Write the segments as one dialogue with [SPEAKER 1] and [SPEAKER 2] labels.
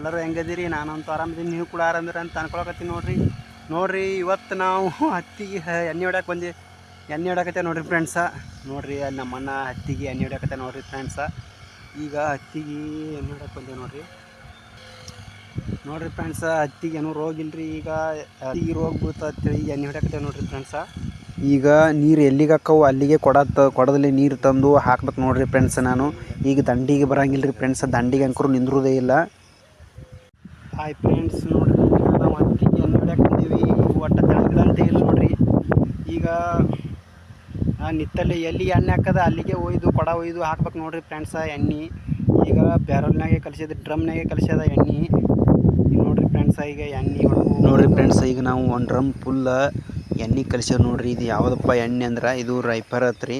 [SPEAKER 1] ಎಲ್ಲರೂ ಹೆಂಗದಿರಿ? ನಾನಂತೂ ಆರಾಮದೀನಿ. ನೀವು ಕೂಡ ಆರಾಮಿರಿ ಅಂತ ಅನ್ಕೊಳಕತ್ತೀನಿ ನೋಡ್ರಿ. ನೋಡ್ರಿ, ಇವತ್ತು ನಾವು ಹತ್ತಿಗೆ ಎಣ್ಣೆ ಹೊಡ್ಯಾಕೆ ಬಂದು ಎಣ್ಣೆ ಹೊಡ್ಯಾಕತ್ತೆ ನೋಡ್ರಿ ಫ್ರೆಂಡ್ಸ ನೋಡ್ರಿ ನಮ್ಮ ಅಣ್ಣ ಹತ್ತಿಗೆ ಎಣ್ಣೆ ಹೊಡ್ಯಾಕತ್ತೆ ನೋಡ್ರಿ ಫ್ರೆಂಡ್ಸ ಈಗ ಹತ್ತಿಗೆ ಎಣ್ಣೆ ಹೊಡ್ಯಾಕೆ ಬಂದೇವೆ ನೋಡ್ರಿ. ನೋಡ್ರಿ ಫ್ರೆಂಡ್ಸ ಹತ್ತಿಗೆ ಏನೂ ರೋಗ ಇಲ್ರಿ. ಈಗ ಹತ್ತಿಗೆ ರೋಗ ಬೀಳ್ತೇಳಿ ಈಗ ಎಣ್ಣೆ ಹೊಡ್ಯಾಕತ್ತೆ ನೋಡ್ರಿ ಫ್ರೆಂಡ್ಸ ಈಗ ನೀರು ಎಲ್ಲಿಗೆ ಹಾಕವು? ಅಲ್ಲಿಗೆ ಕೊಡತ್ತ ಕೊಡದಲ್ಲಿ ನೀರು ತಂದು ಹಾಕ್ಬೇಕು ನೋಡ್ರಿ ಫ್ರೆಂಡ್ಸ್ ನಾನು. ಈಗ ದಂಡಿಗೆ ಬರಂಗಿಲ್ಲ ರೀ ಫ್ರೆಂಡ್ಸ್ ದಂಡಿಗೆ ಅಂಕರು ನಿಂದ್ರೋದೇ ಇಲ್ಲ. ಹಾಯ್ ಫ್ರೆಂಡ್ಸ್ ನೋಡ್ರಿ ನಾವು ಹತ್ತಿಗೆ ಎಣ್ಣೆ ಹೊಡ್ಯಾಕೆ ಬಂದೀವಿ ಒಟ್ಟು ತೆಳಗಿಡ ಇಲ್ಲ ನೋಡ್ರಿ. ಈಗ ನಿತ್ತಲ್ಲಿ ಎಲ್ಲಿ ಎಣ್ಣೆ ಹಾಕದ ಅಲ್ಲಿಗೆ ಒಯ್ದು ಕೊಡ ಒಯ್ದು ಹಾಕ್ಬೇಕು ನೋಡ್ರಿ ಫ್ರೆಂಡ್ಸ ಎಣ್ಣೆ. ಈಗ ಬ್ಯಾರಲ್ನಾಗೆ ಕಲಿಸಿದ, ಡ್ರಮ್ನಾಗೆ ಕಲಿಸ್ಯದ ಎಣ್ಣೆ. ಈಗ ನೋಡ್ರಿ ಫ್ರೆಂಡ್ಸ ಈಗ ಎಣ್ಣೆ ನೋಡ್ರಿ ಫ್ರೆಂಡ್ಸ್ ಈಗ ನಾವು ಒಂದು ಡ್ರಮ್ ಫುಲ್ಲ ಎಣ್ಣೆ ಕಲಿಸ್ಯಾವ ನೋಡ್ರಿ. ಇದು ಯಾವುದಪ್ಪ ಎಣ್ಣೆ ಅಂದ್ರೆ? ಇದು ರೈಪರ್ ಹತ್ರಿ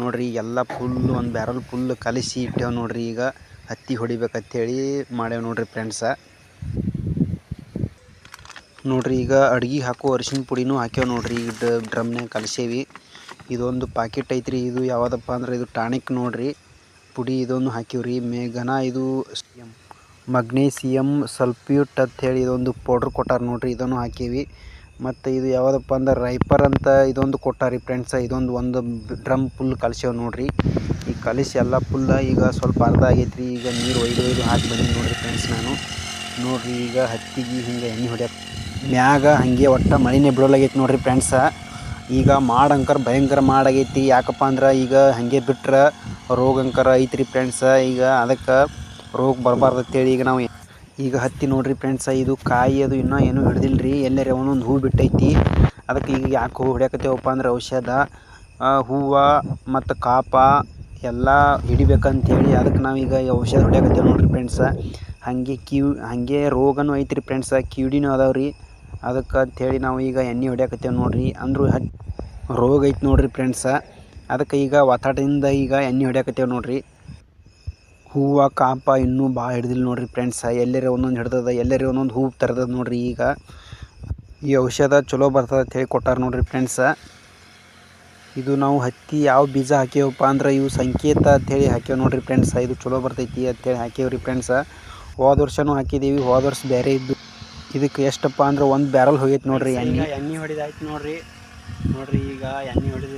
[SPEAKER 1] ನೋಡ್ರಿ ಎಲ್ಲ ಫುಲ್ ಒಂದು ಬ್ಯಾರಲ್ ಫುಲ್ ಕಲಿಸಿ ಇಟ್ಟೇವೆ ನೋಡ್ರಿ. ಈಗ ಹತ್ತಿ ಹೊಡಿಬೇಕಂತೇಳಿ ಮಾಡ್ಯಾವ ನೋಡ್ರಿ ಫ್ರೆಂಡ್ಸ ನೋಡ್ರಿ, ಈಗ ಅಡ್ಗೆ ಹಾಕೋ ಅರಿಶಿನ ಪುಡಿನೂ ಹಾಕ್ಯಾವ ನೋಡ್ರಿ, ಇದು ಡ್ರಮ್ನಾಗ ಕಲಸೇವಿ. ಇದೊಂದು ಪಾಕೆಟ್ ಐತ್ರಿ, ಇದು ಯಾವುದಪ್ಪ ಅಂದ್ರೆ ಇದು ಟಾನಿಕ್ ನೋಡ್ರಿ. ಪುಡಿ ಇದೊಂದು ಹಾಕಿವ್ರಿ ಮೇಘನ ಇದು ಮಗ್ನೇಸಿಯಮ್ ಸಲ್ಫ್ಯೂಟ್ ಅಂತ ಹೇಳಿ ಇದೊಂದು ಪೌಡ್ರ್ ಕೊಟ್ಟಾರ ನೋಡ್ರಿ, ಇದನ್ನು ಹಾಕೀವಿ. ಮತ್ತು ಇದು ಯಾವುದಪ್ಪ ಅಂದ್ರೆ ರೈಪರ್ ಅಂತ ಇದೊಂದು ಕೊಟ್ಟಾರಿ ಫ್ರೆಂಡ್ಸ್ ಇದೊಂದು ಒಂದು ಡ್ರಮ್ ಫುಲ್ ಕಲಿಸ್ಯಾವ ನೋಡ್ರಿ. ಈಗ ಕಲಿಸಿ ಎಲ್ಲ ಫುಲ್ ಈಗ ಸ್ವಲ್ಪ ಅರ್ಧ ಆಗೈತ್ರಿ, ಈಗ ನೀರು ಒಯ್ದು ಒಯ್ದು ಹಾಕಿ ಬಂದೀನಿ ನೋಡ್ರಿ ಫ್ರೆಂಡ್ಸ್ ನಾನು. ನೋಡ್ರಿ, ಈಗ ಹತ್ತಿಗೆ ಹಿಂಗೆ ಎಣ್ಣೆ ಹೊಡ್ಯಕ್ಕೆ ಮ್ಯಾಗ ಹಾಗೆ ಒಟ್ಟು ಮಳಿನೇ ಬಿಡೋಲಾಗೈತಿ ನೋಡ್ರಿ ಫ್ರೆಂಡ್ಸ ಈಗ ಮಾಡಂಕರ್ ಭಯಂಕರ ಮಾಡಾಗೈತಿ. ಯಾಕಪ್ಪ ಅಂದ್ರೆ ಈಗ ಹಾಗೆ ಬಿಟ್ರೆ ರೋಗಂಕರ ಐತ್ರಿ ಫ್ರೆಂಡ್ಸ ಈಗ ಅದಕ್ಕೆ ರೋಗ ಬರಬಾರ್ದು ಅಂತೇಳಿ ಈಗ ನಾವು ಈಗ ಹತ್ತಿ ನೋಡ್ರಿ ಫ್ರೆಂಡ್ಸ ಇದು ಕಾಯಿ ಅದು ಇನ್ನೂ ಏನೂ ಹಿಡ್ದಿಲ್ರಿ. ಎಲ್ಲರ ಒಂದೊಂದು ಹೂ ಬಿಟ್ಟೈತಿ. ಅದಕ್ಕೆ ಈಗ ಯಾಕೆ ಹೂ ಹೊಡ್ಯಾಕತ್ತೇವಪ್ಪ ಅಂದ್ರೆ ಔಷಧ ಹೂವು ಮತ್ತು ಕಾಪ ಎಲ್ಲ ಹಿಡಿಬೇಕಂತೇಳಿ ಅದಕ್ಕೆ ನಾವೀಗ ಔಷಧ ಹೊಡ್ಯಾಕತ್ತೇವೆ ನೋಡ್ರಿ ಫ್ರೆಂಡ್ಸ ಹಾಗೆ ಕಿವಿ ಹಾಗೆ ರೋಗನೂ ಐತ್ರಿ ಫ್ರೆಂಡ್ಸ ಕಿವಿಡಿನು ಅದಾವೆ ರೀ ಅದಕ್ಕೆ ಅಂಥೇಳಿ ನಾವು ಈಗ ಎಣ್ಣೆ ಹೊಡ್ಯಾಕತ್ತೇವೆ ನೋಡ್ರಿ. ಅಂದರೂ ಹಚ್ ರೋಗ ಐತೆ ನೋಡಿರಿ ಫ್ರೆಂಡ್ಸ ಅದಕ್ಕೆ ಈಗ ಒತ್ತಾಟದಿಂದ ಈಗ ಎಣ್ಣೆ ಹೊಡ್ಯಾಕತ್ತೇವೆ ನೋಡಿರಿ. ಹೂವು, ಕಾಪ ಇನ್ನೂ ಭಾಳ ಹಿಡ್ದಿಲ್ಲ ನೋಡ್ರಿ ಫ್ರೆಂಡ್ಸ ಎಲ್ಲರ ಒಂದೊಂದು ಹಿಡ್ದದ, ಎಲ್ಲರ ಒಂದೊಂದು ಹೂವು ತರದದ ನೋಡ್ರಿ ಈಗ. ಈ ಔಷಧ ಚಲೋ ಬರ್ತದೆ ಅಂತ ಹೇಳಿ ಕೊಟ್ಟಾರ ನೋಡ್ರಿ ಫ್ರೆಂಡ್ಸ ಇದು ನಾವು ಹತ್ತಿ ಯಾವ ಬೀಜ ಹಾಕ್ಯವಪ್ಪ ಅಂದ್ರೆ ಇವು ಸಂಕೇತ ಅಂತೇಳಿ ಹಾಕ್ಯವ ನೋಡಿರಿ ಫ್ರೆಂಡ್ಸ ಇದು ಚಲೋ ಬರ್ತೈತಿ ಅಂತೇಳಿ ಹಾಕ್ಯವ್ರಿ ಫ್ರೆಂಡ್ಸ ಹೋದ ವರ್ಷನೂ ಹಾಕಿದ್ದೀವಿ ಹೋದ ವರ್ಷ ಬೇರೆ ಇದ್ದು. ಇದಕ್ಕೆ ಎಷ್ಟಪ್ಪ ಅಂದ್ರೆ ಒಂದು ಬ್ಯಾರಲ್ ಹೋಗೈತೆ ನೋಡ್ರಿ ಎಣ್ಣೆ. ಎಣ್ಣೆ ಹೊಡಿದಾಯ್ತು ನೋಡ್ರಿ. ನೋಡ್ರಿ ಈಗ ಎಣ್ಣೆ ಹೊಡೆದು